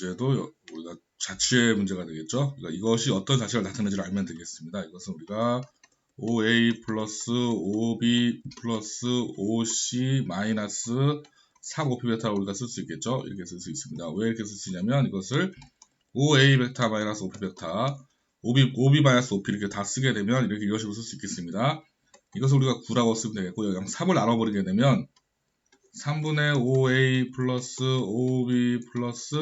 문제도 우리가 자취의 문제가 되겠죠. 그러니까 이것이 어떤 자취를 나타내는지를 알면 되겠습니다. 이것은 우리가 OA 플러스 OB 플러스 OC 마이너스 3OP 베타를 우리가 쓸 수 있겠죠. 이렇게 쓸 수 있습니다. 왜 이렇게 쓸 수 있냐면 이것을 OA 베타 마이너스 OP 베타 OB, OB 마이너스 OP 이렇게 다 쓰게 되면 이렇게 이런 식으로 쓸 수 있겠습니다. 이것을 우리가 9라고 쓰면 되겠고 여기 3을 나눠버리게 되면 3분의 5a 플러스 5b 플러스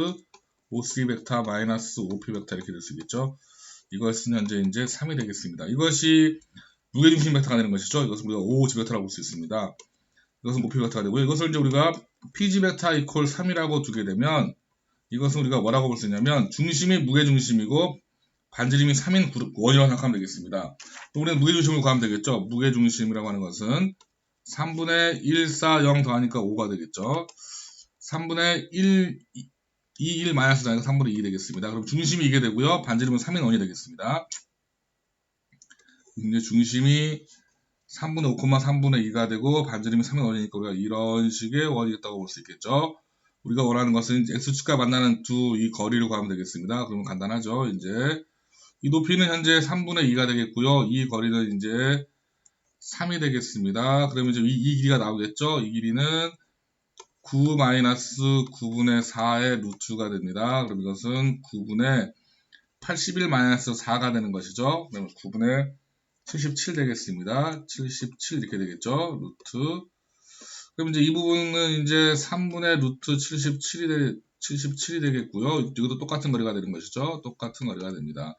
5c 베타 마이너스 5p 베타 이렇게 될 수 있겠죠. 이것은 현재 이제 3이 되겠습니다. 이것이 무게중심 베타가 되는 것이죠. 이것은 우리가 5g 베타라고 볼 수 있습니다. 이것은 5p 베타가 되고요. 이것을 이제 우리가 pg 베타 이퀄 3이라고 두게 되면 이것은 우리가 뭐라고 볼 수 있냐면 중심이 무게중심이고 반지름이 3인 그룹 원이라고 생각하면 되겠습니다. 또 우리는 무게중심을 구하면 되겠죠. 무게중심이라고 하는 것은 3분의 1, 4, 0 더하니까 5가 되겠죠. 3분의 1, 2, 1 마이너스 더하니까 3분의 2이 되겠습니다. 그럼 중심이 2게 되고요. 반지름은 3인 원이 되겠습니다. 이제 중심이 3분의 5, 3분의 2가 되고 반지름이 3인 원이니까 우리가 이런 식의 원이 있다고 볼 수 있겠죠. 우리가 원하는 것은 x축과 만나는 두 이 거리를 구하면 되겠습니다. 그러면 간단하죠. 이제 이 높이는 현재 3분의 2가 되겠고요. 이 거리는 이제 3이 되겠습니다. 그러면 이제 이, 이 길이가 나오겠죠. 이 길이는 9 마이너스 9분의 4의 루트가 됩니다. 그럼 이것은 9분의 81 마이너스 4가 되는 것이죠. 그러면 9분의 77 되겠습니다. 77 이렇게 되겠죠. 루트. 그럼 이제 이 부분은 이제 3분의 루트 77이, 되, 77이 되겠고요. 이것도 똑같은 거리가 되는 것이죠. 똑같은 거리가 됩니다.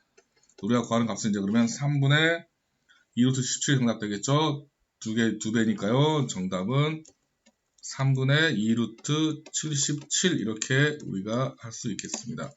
우리가 구하는 값은 이제 그러면 3분의 2루트 17이 정답 되겠죠? 두 개, 두 배니까요. 정답은 3분의 2루트 77 이렇게 우리가 할 수 있겠습니다.